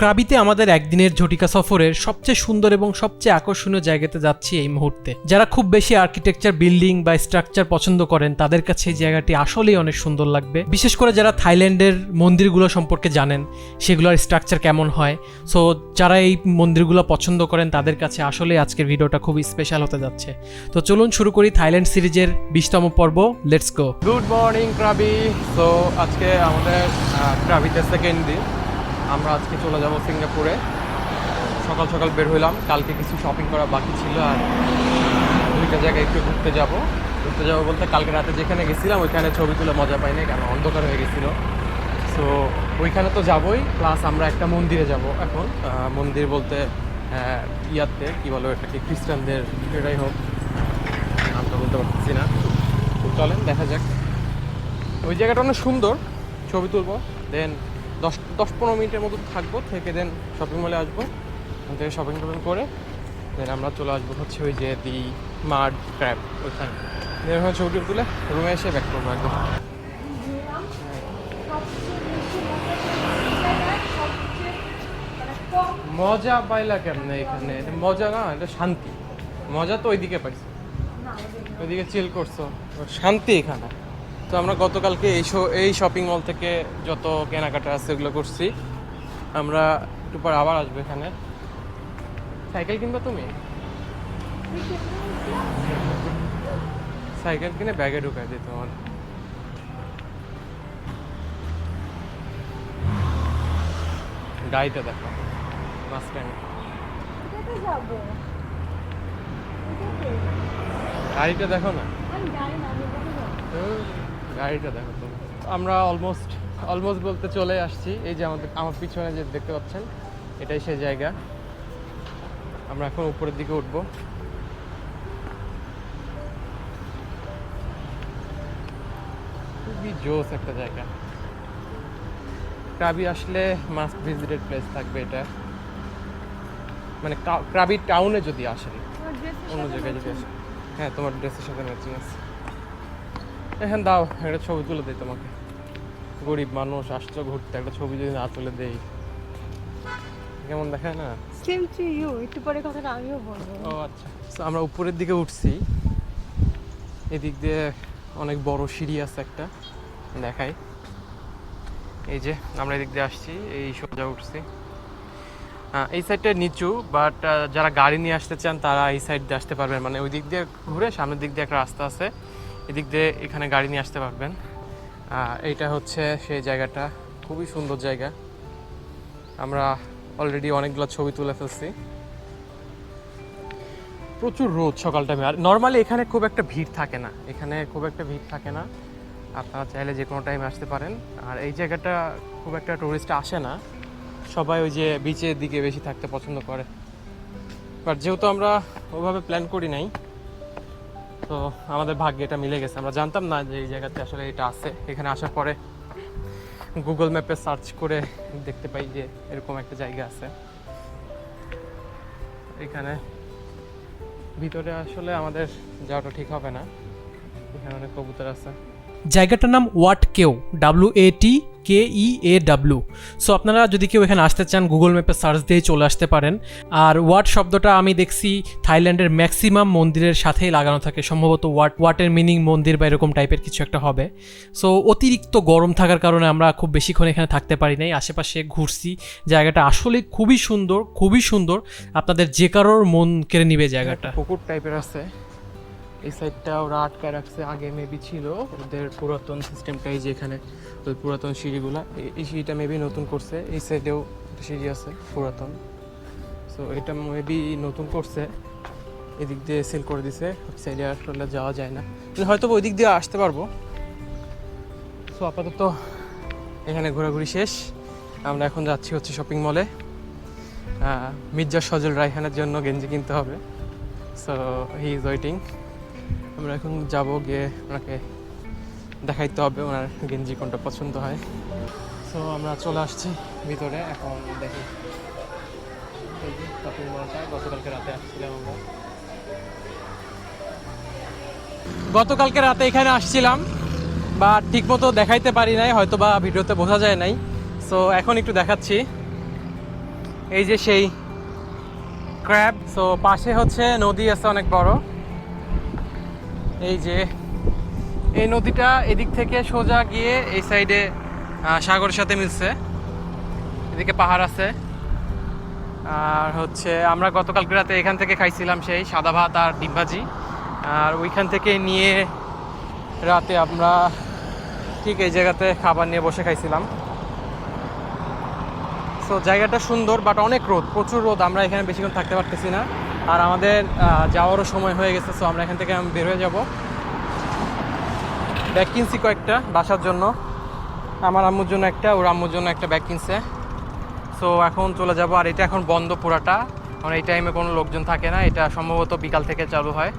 ক্রাবিতে আমাদের একদিনের ঝটিকা সফরের সবচেয়ে সুন্দর এবং সবচেয়ে আকর্ষণীয় জায়গাতে যাচ্ছি এই মুহূর্তে। যারা খুব বেশি আর্কিটেকচার বিল্ডিং বা স্ট্রাকচার পছন্দ করেন, তাদের কাছে এই জায়গাটি আসলেই অনেক সুন্দর লাগবে। বিশেষ করে যারা থাইল্যান্ডের মন্দিরগুলো সম্পর্কে জানেন, সেগুলোর স্ট্রাকচার কেমন হয়? সো যারা এই মন্দিরগুলো পছন্দ করেন, তাদের কাছে আসলে আজকের ভিডিওটা খুবই স্পেশাল হতে যাচ্ছে। তো চলুন শুরু করি থাইল্যান্ড সিরিজের বিশতম পর্ব। Let's go good morning Krabi. So আজকে আমাদের ক্রাবিতে সেকেন্ড দিন আমরা আজকে চলে যাব সিঙ্গাপুরে। সকাল সকাল বের হইলাম। কালকে কিছু শপিং করা বাকি ছিল আর দুইটা জায়গায় একটু ঘুরতে যাব। ঘুরতে যাব বলতে কালকে রাতে যেখানে গেছিলাম, ওইখানে ছবি তুলে মজা পাইনি কারণ অন্ধকার হয়ে গেছিল। সো ওইখানে তো যাবোই প্লাস আমরা একটা মন্দিরে যাব এখন। মন্দির বলতে ইয়াতে, কি বলো এটাকে খ্রিস্টানদের, এটাই হোক। নামটা বলতে পারছি না। চলেন, দেখা যাক। ওই জায়গাটা অনেক সুন্দর, ছবি তুলবো দেন দশ দশ পনেরো মিনিটের মতো থাকব, থেকে দেন শপিং মলে আসব। ওখান থেকে শপিং টপিং করে দেন আমরা চলে আসব হচ্ছে ওই যে দি মার্ড ক্র্যাব ওইখানে। দেন ওখানে ছবি তুলে রুমে এসে ব্যাক করব একদম। মজা পাইলা কেমনে এখানে? এটা মজা না, এটা শান্তি। মজা তো ওইদিকে পাইছো। ওইদিকে চিল করছ। শান্তি এখানে। তো আমরা গতকালকে এই শো- এই শপিং মল থেকে যত কেনাকাটা আছে ওগুলো করছি। আমরা একটু পর আবার আসব এখানে। সাইকেল কিনবা তুমি? সাইকেল কিনে ব্যাগে ঢুকাই দিই তোমার। গাড়িটা দেখো মাঝখানে গাড়িটা দেখো না। গাড়িটা দেখো তুমি। আমরা অলমোস্ট অলমোস্ট বলতে চলে আসছি। এই যে আমাদের আমার পিছনে যে দেখতে পাচ্ছেন এটাই সেই জায়গা। আমরা এখন উপরের দিকে উঠব। খুবই জোস একটা জায়গা। ক্রাবি আসলে মাস্ট ভিজিটেড প্লেস থাকবে এটা। মানে ক্রাবি টাউনে যদি আসেন অন্য জায়গায় যদি ম্যাচিং। আসে। হ্যাঁ তোমার ড্রেসের সাথে ম্যাচিং আছে। এখানে দাও একটা ছবি তুলে দেয় তোমাকে। গরিব মানুষ আসছো ঘুরতে একটা ছবি যদি না তুলে দেই। কেমন দেখায় না? Same to you, একটু পরে কথাটা আমিও বলব। ও আচ্ছা। আমরা উপরের দিকে উঠছি। এদিক দিয়ে অনেক বড় সিঁড়ি আছে একটা দেখাই। এই যে আমরা এদিক দিয়ে আসছি এই সোজা উঠছি। এই সাইডটা নিচু বাট যারা গাড়ি নিয়ে আসতে চান তারা এই সাইড দিয়ে আসতে পারবেন। মানে ওই দিক দিয়ে ঘুরে সামনের দিক দিয়ে একটা রাস্তা আছে। এদিক দিয়ে এখানে গাড়ি নিয়ে আসতে পারবেন। এইটা হচ্ছে সেই জায়গাটা, খুবই সুন্দর জায়গা। আমরা অলরেডি অনেকগুলো ছবি তুলে ফেলছি। প্রচুর রোদ সকাল টাইমে আর নর্মালি এখানে খুব একটা ভিড় থাকে না। এখানে খুব একটা ভিড় থাকে না। আপনারা চাইলে যে কোনো টাইমে আসতে পারেন। আর এই জায়গাটা খুব একটা টুরিস্ট আসে না। সবাই ওই যে বিচের দিকে বেশি থাকতে পছন্দ করে। বাট যেহেতু আমরা ওভাবে প্ল্যান করি নাই তো আমাদের ভাগ্যে এটা মিলে গেছে। আমরা জানতাম না যে এই জায়গাতে আসলে এটা আছে। এখানে আসার পরে গুগল ম্যাপে সার্চ করে দেখতে পাই যে এরকম একটা জায়গা আছে। এখানে ভিতরে আসলে আমাদের যাওয়াটা ঠিক হবে না। এখানে অনেক কবুতর আছে। জায়গাটার নাম Wat Kaew W A T K E A W so আপনারা যদি কেউ এখানে আসতে চান গুগল ম্যাপে সার্চ দিয়ে চলে আসতে পারেন। আর ওয়াট শব্দটা আমি দেখছি থাইল্যান্ডের ম্যাক্সিমাম মন্দিরের সাথেই লাগানো থাকে। সম্ভবত ওয়াট, ওয়াটের মিনিং মন্দির বা এরকম টাইপের কিছু একটা হবে। সো অতিরিক্ত গরম থাকার কারণে আমরা খুব বেশিক্ষণ এখানে থাকতে পারি নাই। আশেপাশে ঘুরছি। জায়গাটা আসলে খুবই সুন্দর খুবই সুন্দর। আপনাদের যে কারোর মন কেড়ে নিবে জায়গাটা। পুকুর টাইপের আছে। এই সাইডটা ওরা আটকায় রাখছে, আগে মেবি ছিল। ওদের পুরাতন সিস্টেমটাই যে এখানে ওই পুরাতন সিঁড়িগুলা এই- সিঁড়িটা মেবি নতুন করছে। এই সাইডেও সিঁড়ি আছে, পুরাতন। সো এটা মেবি নতুন করছে। এদিক দিয়ে সেল করে দিছে। সাইডে আসলে যাওয়া যায় না। হয়তো ওই দিক দিয়ে আসতে পারব। সো আপাতত এখানে ঘোরাঘুরি শেষ। আমরা এখন যাচ্ছি হচ্ছে শপিং মলে মির্জা সজল রায়হানের জন্য গেঞ্জি কিনতে হবে। সো হি ইজ ওয়েটিং আমরা এখন যাব গিয়ে ওনাকে দেখাইতে হবে, ওনার গেঞ্জি কোনটা পছন্দ হয়। সো আমরা চলে আসছি ভিতরে, এখন দেখি। শপিং মলটা গতকালকে রাতে আসছিলাম আমরা। গতকালকে রাতে এখানে আসছিলাম বা ঠিকমতো দেখাইতে পারি নাই হয়তো বা ভিডিওতে বোঝা যায় নাই। সো এখন একটু দেখাচ্ছি। এই যে সেই ক্র্যাব সো পাশে হচ্ছে নদী আছে অনেক বড়। এই যে, এই নদীটা এদিক থেকে সোজা গিয়ে এই সাইডে সাগরের সাথে মিলছে। এদিকে পাহাড় আছে। আর হচ্ছে, আমরা গতকালকে রাতে এখান থেকে খাইছিলাম সেই সাদা ভাত আর ডিম ভাজি। আর ওইখান থেকে নিয়ে রাতে আমরা ঠিক এই জায়গাতে খাবার নিয়ে বসে খাইছিলাম। সো জায়গাটা সুন্দর বাট অনেক রোদ, প্রচুর রোদ, আমরা এখানে বেশিক্ষণ থাকতে পারতেছি না। আর আমাদের যাওয়ারও সময় হয়ে গেছে সো আমরা এখান থেকে আমি বের হয়ে যাব। ব্যাগ কিনছি কয়েকটা বাসার জন্য। আমার আম্মুর জন্য একটা, ওর আম্মুর জন্য একটা ব্যাগ কিনছে। সো এখন চলে যাব, আর এটা এখন বন্ধ পুরাটা। কারণ এই টাইমে কোনো লোকজন থাকে না, এটা সম্ভবত বিকাল থেকে চালু হয়।